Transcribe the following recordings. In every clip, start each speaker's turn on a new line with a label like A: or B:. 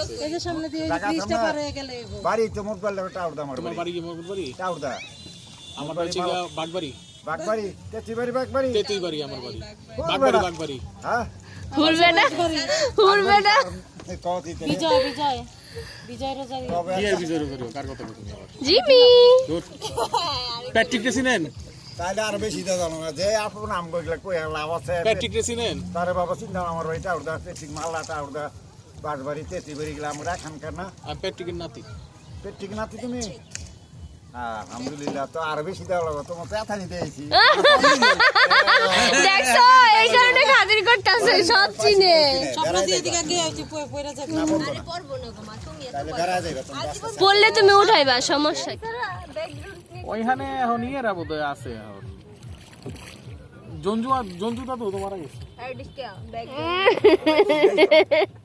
A: আছে।
B: এই যে সামনে দিয়ে ব্রিজটা পার হয়ে গেলে
C: বাড়ি তো মোট বললে টাউর দা আমার
A: তোমার
C: বাড়ি।
A: বাড়ি কি আমার বাড়ি ছিল বাগবাড়ি।
C: বাড়ি বাগবাড়ি।
A: বাড়ি আমার বাড়ি। বাগবাড়ি। বাগবাড়ি
C: হ্যাঁ?
D: না? না?
B: বিজয় বিজয়।
A: কি
D: জিমি!
A: চিনেন?
C: তাহলে আর বেশি দা জানো না যে আপনার নাম কইলে কই আর লাভ আছে?
A: প্যাট্রিক রে চিনেন?
C: তারে বাবা চিন্তা আমার বাড়ি টাউর দা তেত্রি মাল্লা টাউর দা বাসবাড়ি তেত্রি বাড়ি গেলে আমরা এখানকার না।
A: আমি প্যাট্রিকের নাতি।
C: প্যাট্রিক নাতি তুমি? আলহামদুলিল্লাহ তো আর বেশি দেওয়া লাগবে তোমার পেথানি দিয়েছি
D: দেখছ এই কারণে খাতির করতেছে সব চিনে।
B: স্বপ্ন দিয়ে দিকে গিয়ে আইছি পড়ে পড়ে যাবে।
C: না বলব না। তাহলে বেড়া। তুমি রাস্তা
D: পড়লে তুমি উঠাইবা সমস্যা কি?
A: ওইখানে এখন ইয়েরা বোধ হয় আছে এখন। জঞ্জু তোমার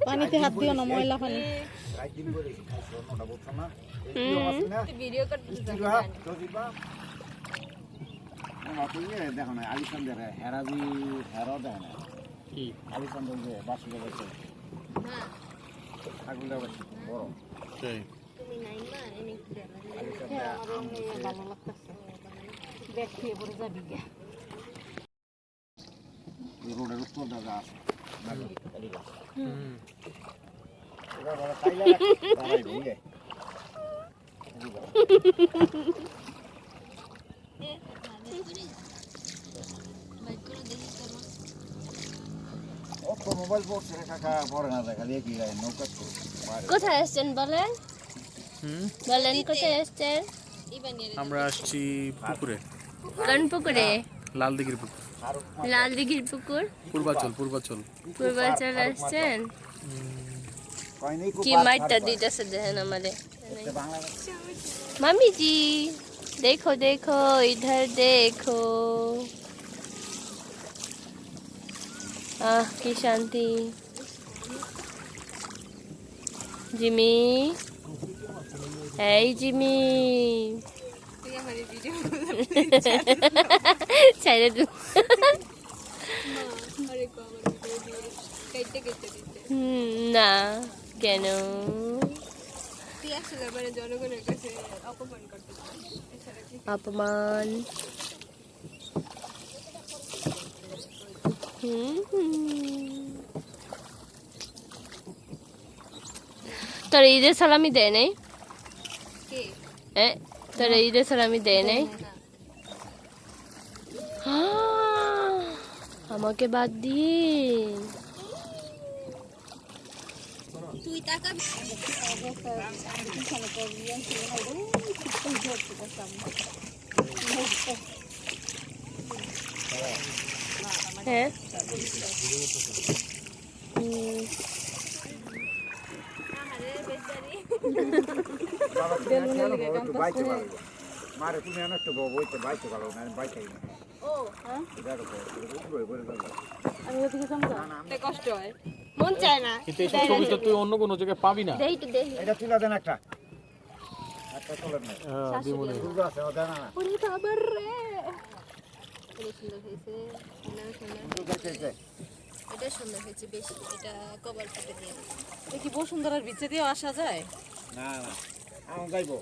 B: পানিতে হাত দিও না ময়লা পানি।
C: রাত দিন করে খাইছো ওটা বলছো না? দেখো না আলিসান্দের হেরাজি হেরা দেয় না আলিসান্দের যে বাসুদা বাসে বড়
A: সেই
C: রোডের উত্তর দাদা আছে
A: হুম।
D: কোথায় আসছেন বলেন? বলেন কোথায় আসছেন?
A: আমরা আসছি পুকুরে।
D: কোন পুকুরে?
A: লাল দিঘির পুকুর।
C: শাহরুখ
D: লাল দিঘির পুকুর?
A: পূর্বাচল পূর্বাচল।
D: পূর্বাচল আসছেন? কি মাইটটা দিতেছে দেখেন
C: বাংলাদেশ
D: मम्मी जी देखो देखो इधर देखो आह की शांति जिमी এই জিমি ছাইরে দু হুম, না কেন অপমান হুম, হুম। তোর ঈদের সালামি দেয় নাই? তোর ঈদের সালামি দেয় নাই? আমাকে বাদ দিয়ে হ্যাঁ?
C: মারে তুমি বউ বইতে বাইতে পারো না বাইতে না
B: ও হ্যাঁ আমি কষ্ট হয়।
D: মন চায় না।
A: কিন্তু এইসব ছবি তো তুই অন্য কোনো জায়গায় পাবি না।
D: দেই তো দেই।
C: এটা তুলে দেন একটা।
A: হ্যাঁ, দিবনে।
C: দুর্গ আছে ও দেন না
D: ওরে বাবার রে।
C: দুর্গ আছে
D: এটা সুন্দর হয়েছে বেশি। এটা কভার কেটে দিয়ে
B: এ বসুন্ধরার বিচে দিয়ে আসা যায়?
C: না না। আমি যাইবো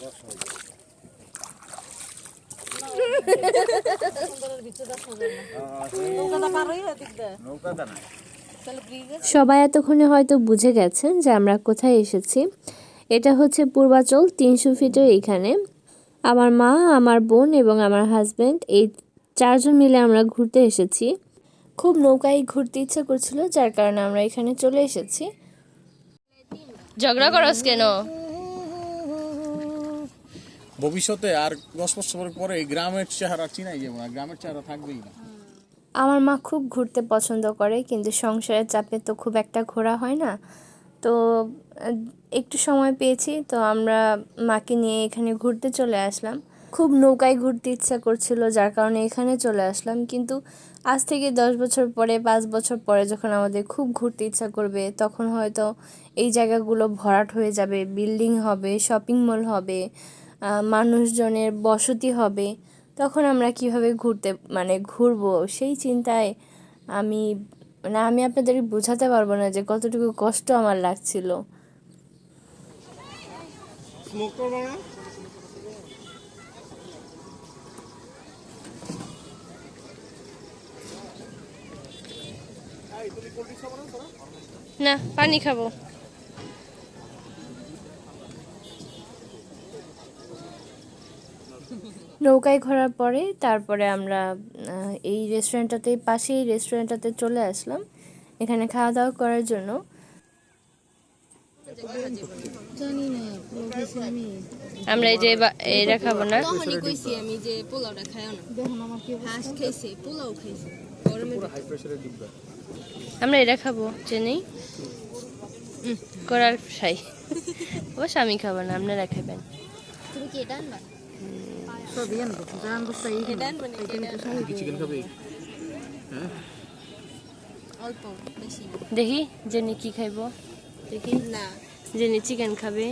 C: দশ হইব
B: বসুন্ধরার বিচে আসা যায় না। নৌকাটা পার হয়ে দিক দে
C: নৌকা দেন
B: তাহলে ব্রিজে
D: সবাই এতক্ষণে হয়তো বুঝে গেছেন যে আমরা কোথায় এসেছি। এটা হচ্ছে পূর্বাচল তিনশো ফিটের এখানে। আমার মা আমার বোন এবং আমার হাজব্যান্ড এই চারজন মিলে আমরা ঘুরতে এসেছি। খুব নৌকায় ঘুরতে ইচ্ছা করছিল যার কারণে আমরা এখানে চলে এসেছি। ঝগড়া করস কেন?
A: ভবিষ্যতে আর দশ বছর পরে গ্রামের চেহারা চিনাই যাব না গ্রামের চেহারা থাকবেই না।
D: আমার মা খুব ঘুরতে পছন্দ করে, কিন্তু সংসারের চাপে তো খুব একটা ঘোরা হয় না। তো একটু সময় পেয়েছি, তো আমরা মাকে নিয়ে এখানে ঘুরতে চলে আসলাম। খুব নৌকায় ঘুরতে ইচ্ছা করছিল, যার কারণে এখানে চলে আসলাম, কিন্তু আজ থেকে দশ বছর পরে, পাঁচ বছর পরে যখন আমাদের খুব ঘুরতে ইচ্ছা করবে, তখন হয়তো এই জায়গাগুলো ভরাট হয়ে যাবে, বিল্ডিং হবে, শপিং মল হবে মানুষজনের বসতি হবে। তখন আমরা কীভাবে ঘুরতে মানে ঘুরবো সেই চিন্তায় আমি মানে আমি আপনাদের বোঝাতে পারব না যে কতটুকু কষ্ট আমার লাগছিল। না পানি খাব। নৌকায় ঘোরার পরে তারপরে আমরা এই রেস্টুরেন্টটাতে পাশেই রেস্টুরেন্টটাতে চলে আসলাম। এখানে খাওয়া দাওয়া করার জন্য। আমরা এই যে এটা খাব না।
E: কইছি আমি যে পোলাওটা খাইও না।
B: দেখুন আমার কি
E: হাঁস খাইছে পোলাও খাইছে।
D: আমরা এটা খাব চেনি করার সাই। অবশ্য আমি খাব না আপনারা খাবেন
E: তুমি কি এটা আনবা? অল্প বেশি
D: দেখি জেনি কি খাইবো। দেখি?
E: না।
D: জেনি চিকেন খাবে।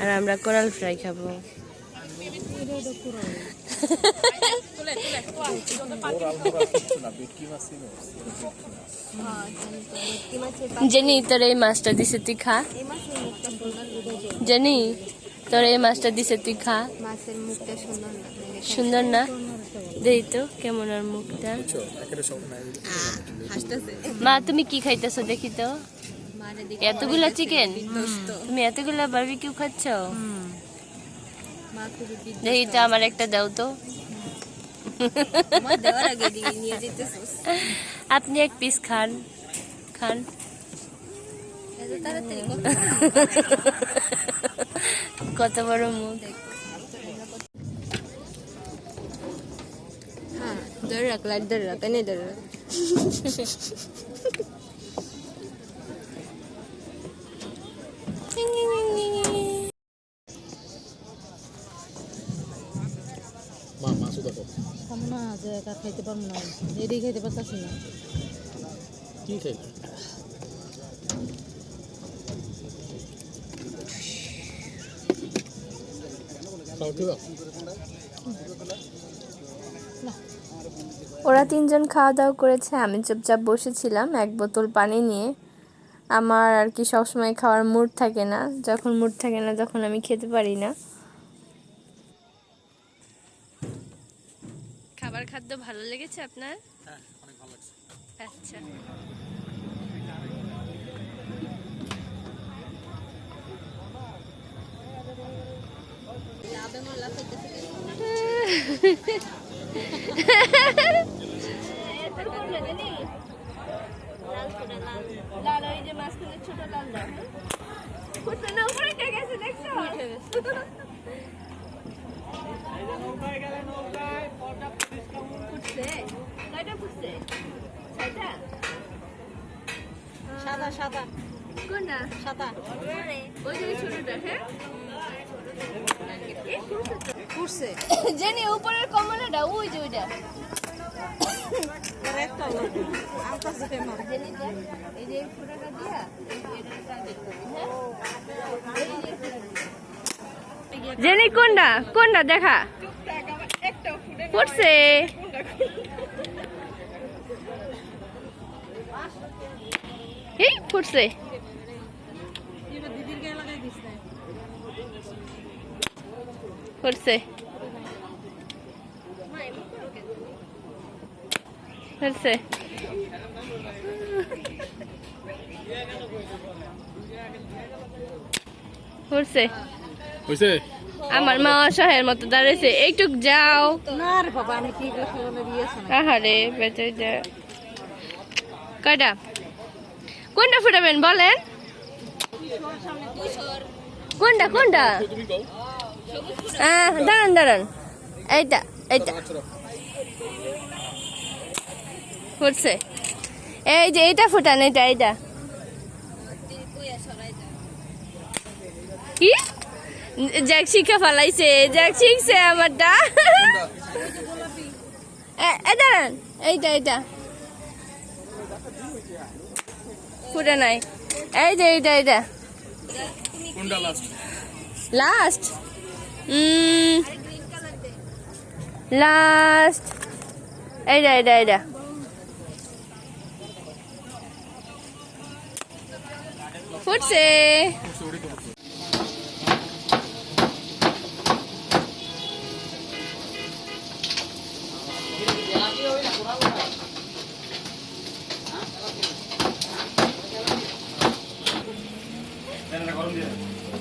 D: আর আমরা কোরাল ফ্রাই খাব। জেনি তোর এই মাছটা দিছে তুই খা। জেনি তোর এই মাছটা দিছে তুই খা।
E: মাছের মুখটা সুন্দর না?
D: সুন্দর না? দেই তো কেমন আর মুখটা? মা তুমি কি খাইতেছো দেখি তো? এতগুলা চিকেন তুমি এতগুলা বারবিকিউ খাচ্ছ? দেখি তো আমার একটা দাও তো। আপনি এক পিস খান। খান।
E: কত
D: বড় মুখ।
E: হ্যাঁ ধরে রাখ লাইট ধরে রাখ এনে ধরে রাখ।
B: খাইতে পারব না। এটাই খাইতে পারতাছি না।
A: কি খাইলে?
D: ওরা তিনজন খাওয়া দাওয়া করেছে আমি চুপচাপ বসেছিলাম এক বোতল পানি নিয়ে। আমার আর কি সবসময় খাওয়ার মুড থাকে না। যখন মুড থাকে না তখন আমি খেতে পারি না। খাবার খাদ্য ভালো লেগেছে আপনার?
A: হ্যাঁ অনেক ভালো লাগছে।
D: আচ্ছা
E: লাভে মোল্লা খাইতেছে
D: লাল ওই যে মাঝখানে ছোট লাল দাও ফুটবে না উপরে উঠে গেছে দেখছ ফুটছে কয়টা ফুটছে ছয়টা
B: সাদা সাদা।
D: কোনটা?
B: সাদা।
D: ওই ছোটটা হ্যাঁ?
B: ফুটছে
D: জানি উপরের কমলাটা ওই যে ওইটা। জানি হ্যাঁ? কোনটা? কোনটা? দেখা। ফুটছে। ফুটছে। ফুটছে ফুটছে ফুটছে
A: হয়েছে
D: আমার মা অসহায়ের মতো দাঁড়িয়েছে একটু যাও
B: না রে বাবা আমি কি করে খেলানো দিয়েছে না
D: আহারে বেঁচে যা কয়টা কোনটা ফুটাবেন বলেন কোনটা কোনটা দাঁড়ান দাঁড়ান। এইটা এইটা। ফুটছে। এই যে এইটা ফুটান এইটা এইটা। কি? জ্যাক শিখে ফেলাইছে জ্যাক শিখছে আমারটা। দাঁড়ান। এইটা এইটা। ফুটে নাই। এই যে এইটা এইটা।
A: Last
D: Mm, last. Ada, ada, ada.
E: ফুটছে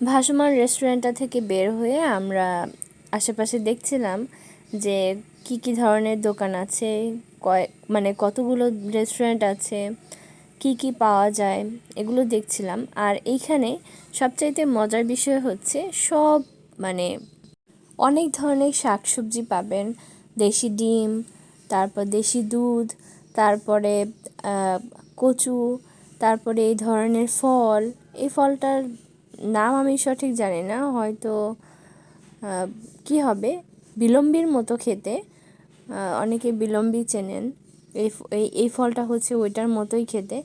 D: ভাসমান রেস্টুরেন্টটা থেকে বের হয়ে আমরা আশেপাশে দেখছিলাম যে কি কি ধরনের দোকান আছে, কয় মানে কতগুলো রেস্টুরেন্ট আছে, কি কি পাওয়া যায়, এগুলো দেখছিলাম। আর এইখানে সবচাইতে মজার বিষয় হচ্ছে সব মানে অনেক ধরনের শাকসবজি পাবেন। দেশি ডিম, তারপর দেশি দুধ, তারপরে কচু তারপরে এই ধরনের ফল, এই ফলটার নাম আমি সঠিক জানি না, হয়তো কি হবে? বিলম্বির মতো খেতে অনেকে বিলম্বি চেনেন। এই এই ফলটা হচ্ছে ওইটার মতোই খেতে।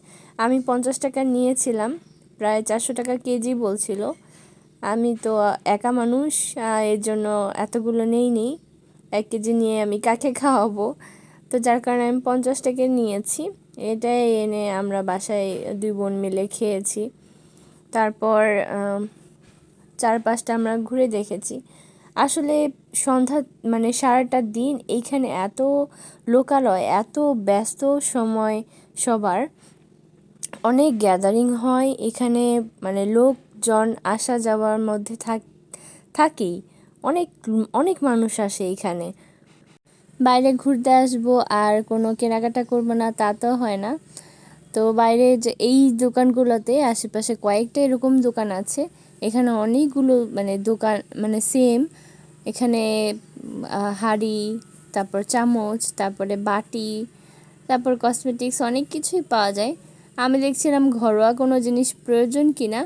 D: আমি পঞ্চাশ টাকা নিয়েছিলাম, প্রায় চারশো টাকা কেজি বলছিল। আমি তো একা মানুষ এর জন্য এতগুলো নেই নি এক কেজি নিয়ে আমি কাকে খাওয়াবো? তো যার কারণে আমি পঞ্চাশ টাকা নিয়েছি। এটাই এনে আমরা বাসায় দুই বোন মিলে খেয়েছি। তারপর চারপাশটা আমরা ঘুরে দেখেছি। আসলে সন্ধ্যা মানে সারাটা দিন এইখানে এত লোকালয়, এত ব্যস্ত সময় সবার। অনেক গ্যাদারিং হয়, এখানে মানে লোকজন আসা যাওয়ার মধ্যে থাক, থাকেই। অনেক অনেক মানুষ আসে এখানে। বাইরে ঘুরতে আসব আর কোনো কেনাকাটা করব না, তা তো হয় না। তো বাইরে যে এই দোকানগুলোতে আশেপাশে কয়েকটা এরকম দোকান আছে। এখানে অনেকগুলো মানে দোকান মানে সেম এখানে হাঁড়ি, তারপর চামচ, তারপরে বাটি, তারপর কসমেটিক্স অনেক কিছুই পাওয়া যায়। আমি দেখছিলাম ঘরোয়া কোনো জিনিস প্রয়োজন কিনা,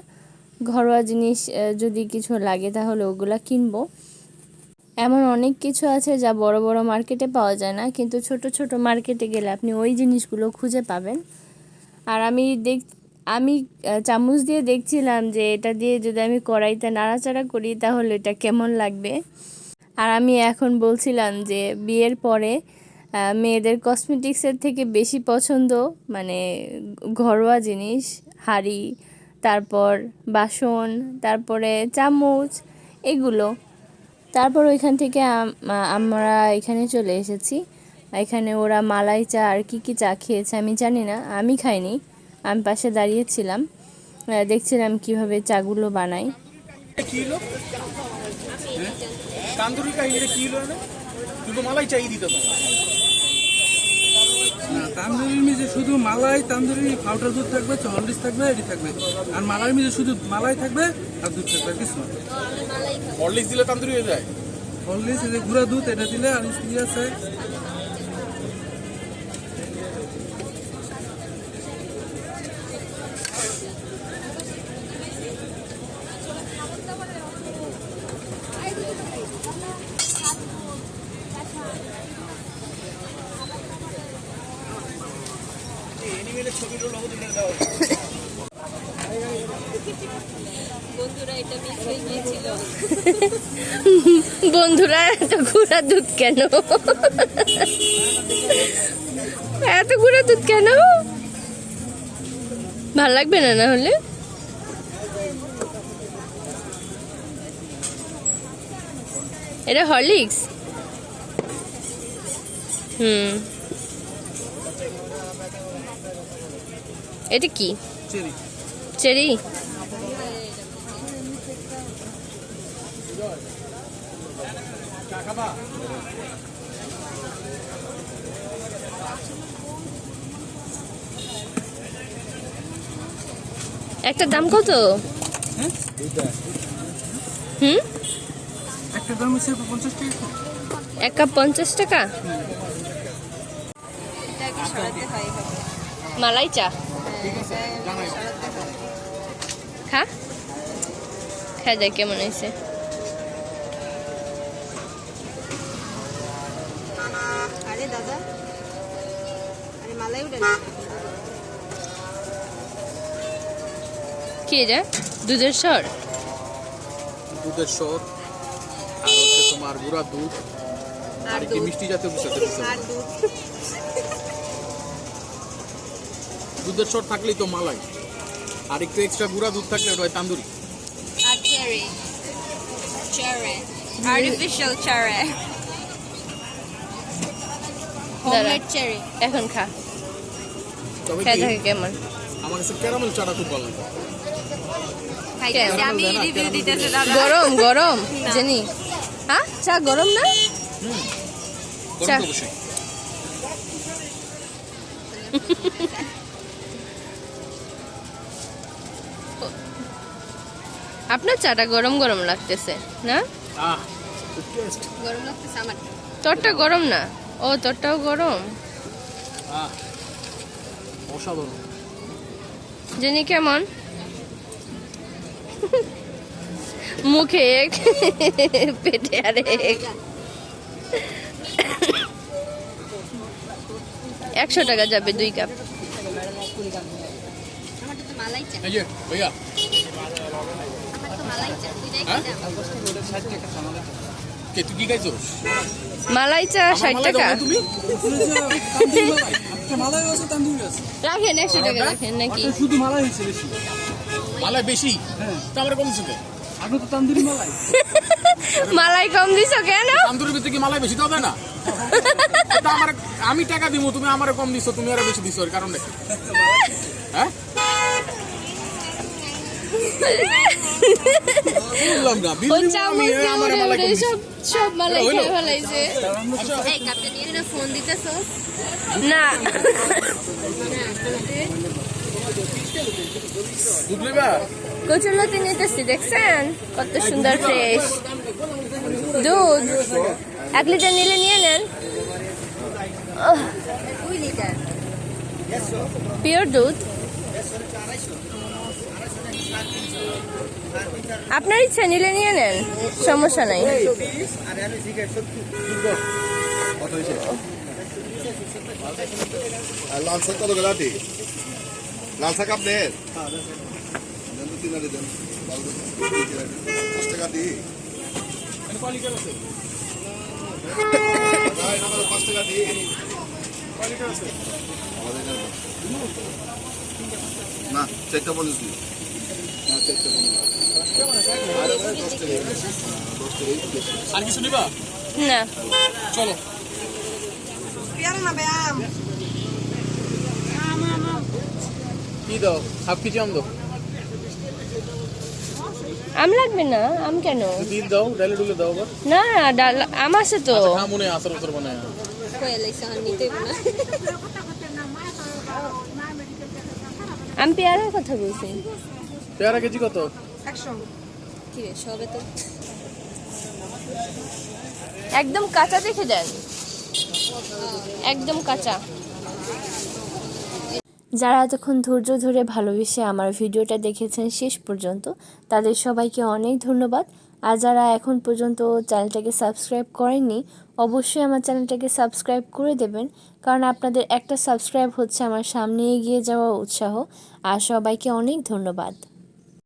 D: ঘরোয়া জিনিস যদি কিছু লাগে তাহলে ওগুলা কিনবো। এমন অনেক কিছু আছে যা বড় বড় মার্কেটে পাওয়া যায় না। কিন্তু ছোট ছোট মার্কেটে গেলে আপনি ওই জিনিসগুলো খুঁজে পাবেন। আর আমি দেখ, আমি চামচ দিয়ে দেখছিলাম যে এটা দিয়ে যদি আমি কড়াইতে নাড়াচাড়া করি তাহলে এটা কেমন লাগবে? আর আমি এখন বলছিলাম যে বিয়ের পরে মেয়েদের কসমেটিক্সের থেকে বেশি পছন্দ মানে ঘরোয়া জিনিস, হাঁড়ি, তারপর বাসন, তারপরে চামচ, এগুলো। তারপর ওইখান থেকে আমরা এখানে চলে এসেছি। এখানে ওরা মালাই চা আর কী কী চা খেয়েছে আমি জানি না, আমি খাইনি, আমি পাশে দাঁড়িয়েছিলাম দেখছিলাম কীভাবে চাগুলো বানাই।
A: তান্দুরি কাহিনীটা কি হলো মালাই চাই দিতে
F: তান্দুরির মিজে শুধু মালাই তান্দুরি পাউডার দুধ থাকবে হলদিস থাকবে এটি থাকবে। আর মালাই মিজে শুধু মালাই থাকবে আর দুধ থাকবে আর কিছু না।
A: হরলিক্স দিলে তান্দুরি হয়ে যায়?
F: হরলিক্স যে গুঁড়া দুধ এটা দিলে আর ই আছে
E: বন্ধুরা এটা মিস হয়ে গিয়েছিল
D: বন্ধুরা এত গুঁড়া দুধ কেন? এত গুঁড়া দুধ কেন? ভালো লাগবে না না হলে? এটা হরলিক্স? হুম। এটা কি?
F: চেরি।
D: চেরি? একটা দাম কত? হুম?
F: একটা দাম পঞ্চাশ টাকা।
D: এক কাপ পঞ্চাশ টাকা?
E: হয়
D: মালাই চা।
E: হ্যাঁ,
D: খা। খা যায় কেমন হয়েছে। কি এটা? দুধের স্বর?
A: দুধের স্বর। আর হচ্ছে তোমার গুঁড়া দুধ। আর কি মিষ্টি জাতীয় কিছু
E: দুধ।
A: দুধের স্বর থাকলেই তো মালাই। আর একটু এক্সট্রা গুঁড়া দুধ থাকলে ওটা হয় তান্দুরি।
E: আর cherry cherry artificial cherry homemade cherry
D: এখন খা।
A: তবে
D: কেমন?
A: আমার কাছে ক্যারামেল চাটা খুব ভালো লাগে।
E: আমি রিভিউ দিতেছি
D: গরম গরম। জেনি। হ্যাঁ? চা গরম না?
A: গরম
D: চা। আপনার চাটা গরম গরম লাগতেছে না?
A: আহ।
E: গরম লাগতেছে আমার।
D: তোরটা গরম না? ও তোরটাও গরম।
A: অসাধারণ।
D: জেনি কেমন? মুখে এক পেটে আর এক। একশো টাকা যাবে দুই কাপ।
E: মালাই চা
A: হ্যাঁ?
D: মালাই চা ষাট টাকা। রাখেন একশো টাকা রাখেন নাকি?
F: শুধু মালাই হয়েছে বেশি।
A: মালাই বেশি?
F: হ্যাঁ।
A: তো আমার কম
F: তো তান্দুরি মালাই।
D: মালাই কম দিছ কেন?
A: তান্দুরির ভিতরে কি মালাই বেশি তো হবে না? তা আমার আমি টাকা দিব তুমি আমারে কম দিছো তুমি আরও বেশি দিছো এর কারণ। দেখি হ্যাঁ? বললাম না
D: ও
A: বিল দিব
D: চামচ
A: আমি আমার মালাই
D: উড়ে
A: কম দিছো।
D: সব সব মালাই খেয়ে ফেলাইছে।
E: এই কাপটা নিয়ে না ফোন দিতেছস
D: না।
A: বুঝলি বা
D: কচুরলতি নিতেছি দেখছেন কত সুন্দর ফ্রেশ। দুধ। এক লিটার নিলে নিয়ে নেন। পিওর দুধ। আপনার ইচ্ছা নিলে নিয়ে নেন। সমস্যা নাই।
G: লাল শাক কত আটি? লাল শাক দেন তো দেন পাঁচ টাকা দি পাঁচ টাকা দি না চারটা বলিস দি না চারটা বেশি।
A: আর কিছু নিবা
D: না
A: চলো। কি দাও? হাফ কেজি আম দাও।
D: আম লাগবে না? আম কেন?
A: দিল দাও ডালে ডুলে দাও
D: না না ডাল আম আছে তো।
A: মনে আসার বানায়
E: কয়ে লাইছে আর নিতে না।
D: আমি পেয়ারার কথা বলছি।
A: পেয়ারা কেজি কত?
E: কি রে সবে তো।
D: একদম কাঁচা দেখে দেন। একদম কাঁচা। যারা এতক্ষণ ধৈর্য ধরে ভালোবেসে আমার ভিডিওটা দেখেছেন শেষ পর্যন্ত, তাদের সবাইকে অনেক ধন্যবাদ। আর যারা এখন পর্যন্ত চ্যানেলটাকে সাবস্ক্রাইব করেননি, অবশ্যই আমার চ্যানেলটাকে সাবস্ক্রাইব করে দেবেন, কারণ আপনাদের একটা সাবস্ক্রাইব হচ্ছে আমার সামনে এগিয়ে যাওয়া উৎসাহ। আর সবাইকে অনেক ধন্যবাদ।